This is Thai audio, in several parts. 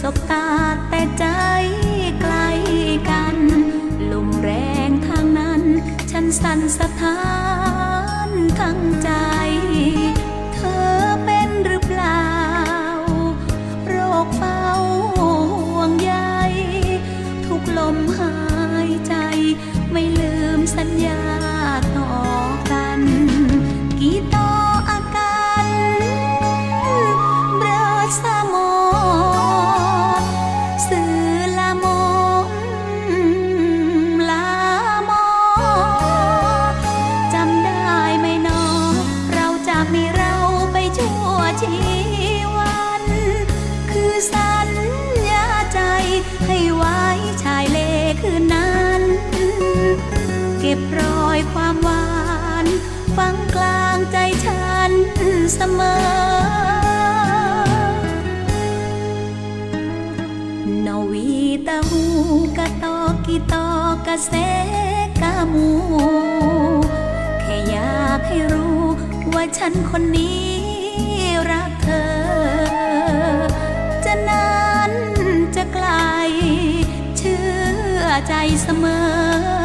สบตาแต่ใจไกลกัน ลมแรงทางนั้น ฉันสั่นสะท้าน บรอยความหวาน ฝังกลางใจฉันเสมอ นวีตะหูกะตอกิตอกะเสกะหมู แค่อยากให้รู้ว่าฉันคนนี้รักเธอ จะนานจะไกล เชื่อใจเสมอ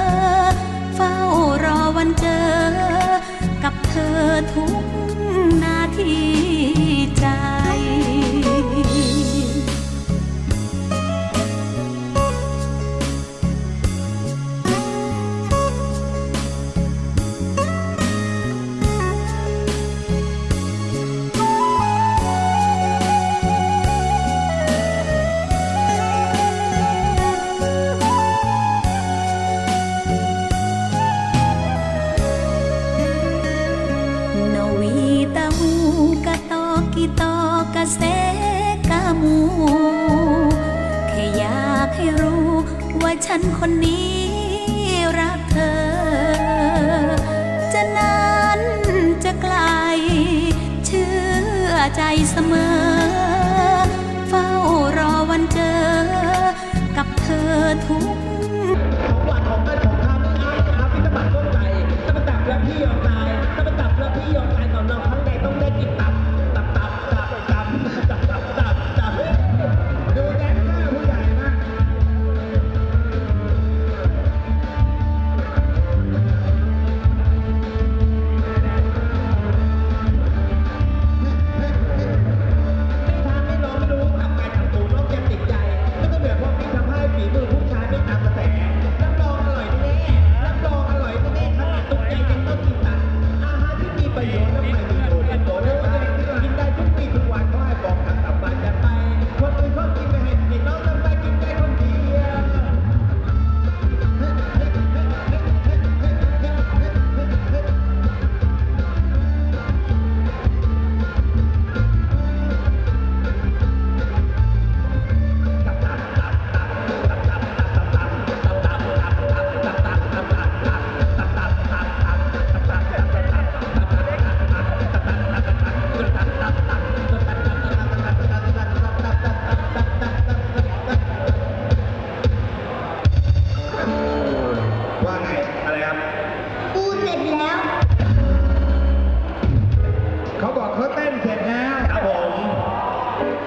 ว่าฉันคนนี้รักเธอ จะนานจะไกล เชื่อใจเสมอ เฝ้ารอวันเจอ กับเธอทุก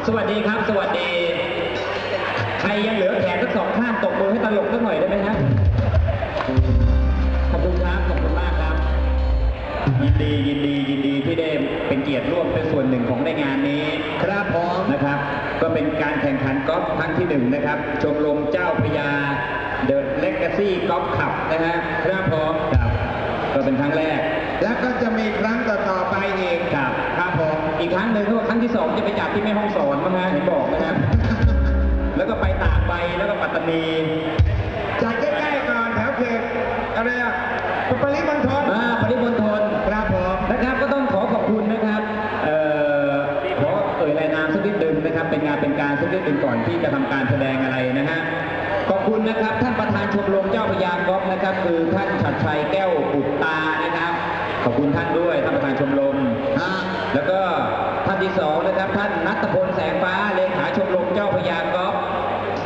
สวัสดีครับ สวัสดี ใครยังเหลือแขนทั้งสองข้างตบมือให้ตลกสักหน่อยได้ไหมครับ ขอบคุณครับ ขอบคุณมากครับ ยินดียินดียินดีที่ได้เป็นเกียรติร่วมเป็นส่วนหนึ่งของในงานนี้ครับผมนะครับ ก็เป็นการแข่งขันกอล์ฟครั้งที่หนึ่งนะครับ ชมรมเจ้าพระยาเดอะเลกาซี่กอล์ฟขับนะฮะครับผมครับก็เป็นครั้งแรก แล้วก็จะมีครั้งต่อๆไปอีกครับครับผม อีกครั้งหนึ่งก็ครั้งที่สองจะไปจัดที่แม่ห้องสอนมั้งฮะเห็นบอกนะฮะแล้วก็ไปตากใบแล้วก็ปัตตานีจากใกล้ๆก่อนแถวเขตอะไรอะปริมณฑลอ่าปริมณฑลครับผมนะครับก็ต้องขอขอบคุณนะครับเอ่อขอเอ่ยรายนามสักนิดหนึ่งนะครับ เป็นงานเป็นการสักนิดหนึ่งก่อนที่จะทำการแสดงอะไรนะฮะขอบคุณนะครับท่านประธานชมรมเจ้าพระยากอล์ฟนะครับ คือท่านชัดชัยแก้วบุตรตานะครับ ขอบคุณท่านด้วยท่านประธานชมรมอ่าแล้วก็ ที่สอนะครับท่านนัทพลแสงฟ้าเลขาชมรมเจ้าพยากอล์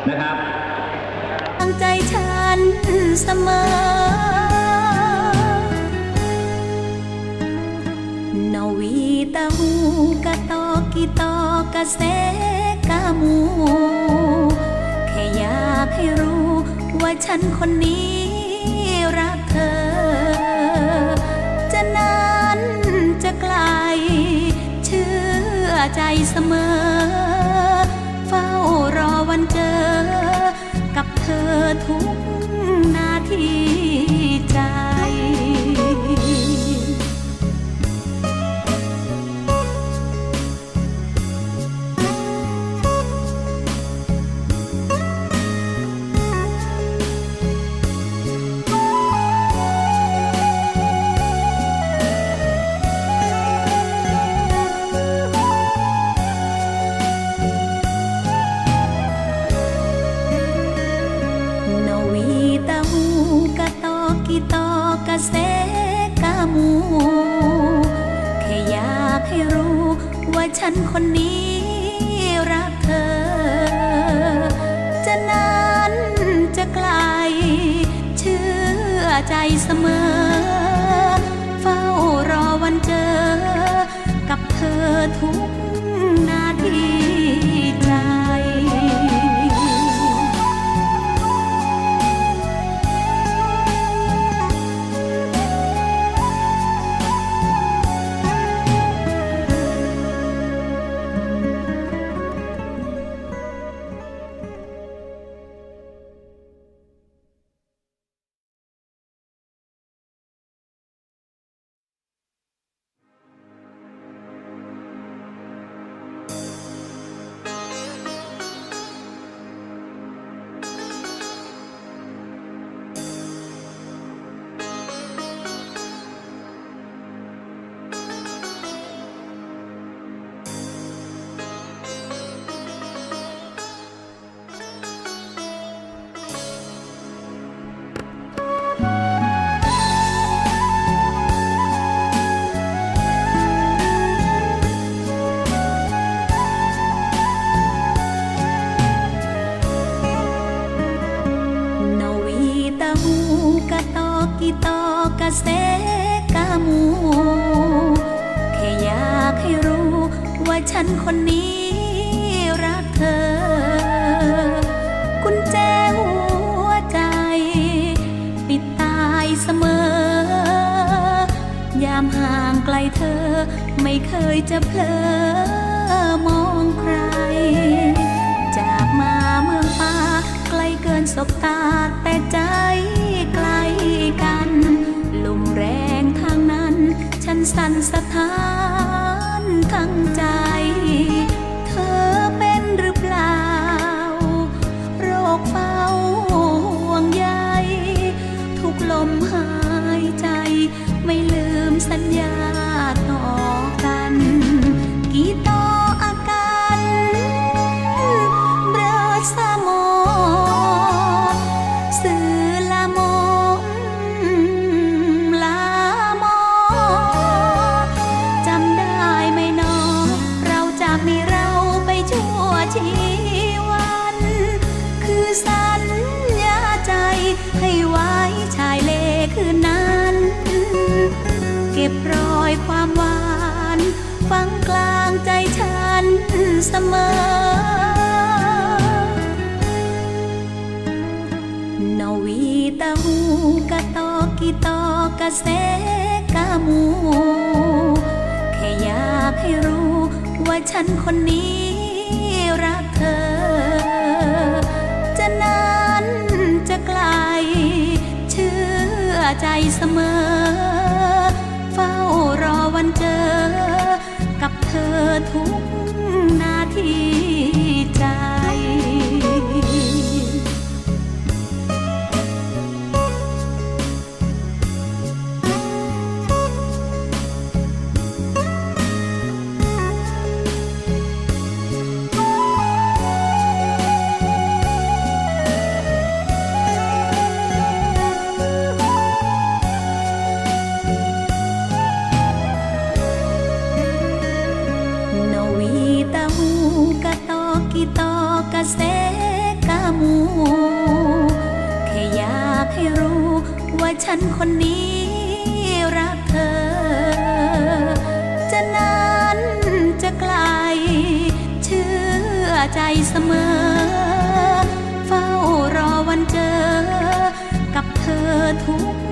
นะครับตั้งใจฉันเสมอตาหูกะตอกิตอกะเสกะมูแค่อยากให้รู้ว่าฉันคนนี้รักเธอ เสมอ เฝ้ารอวันเจอ กับเธอทุก เสกะมู แค่อยากให้รู้ว่าฉันคนนี้รักเธอ จะนานจะไกล เชื่อใจเสมอ เฝ้ารอวันเจอ กับเธอทุก ฉันคนนี้รักเธอกุญแจหัวใจ ปิดตายเสมอ ยามห่างไกลเธอไม่เคยจะเพลอ ไม่ลืมสัญญา บรอยความหวาน ฝังกลางใจฉันเสมอ นวีตาหูกะตอกิตอกะเสกะมู แค่อยากให้รู้ว่าฉันคนนี้รักเธอ จะนานจะไกล เชื่อใจเสมอ ฉันคนนี้รักเธอ จะนานจะไกล เชื่อใจเสมอ เฝ้ารอวันเจอ กับเธอทุก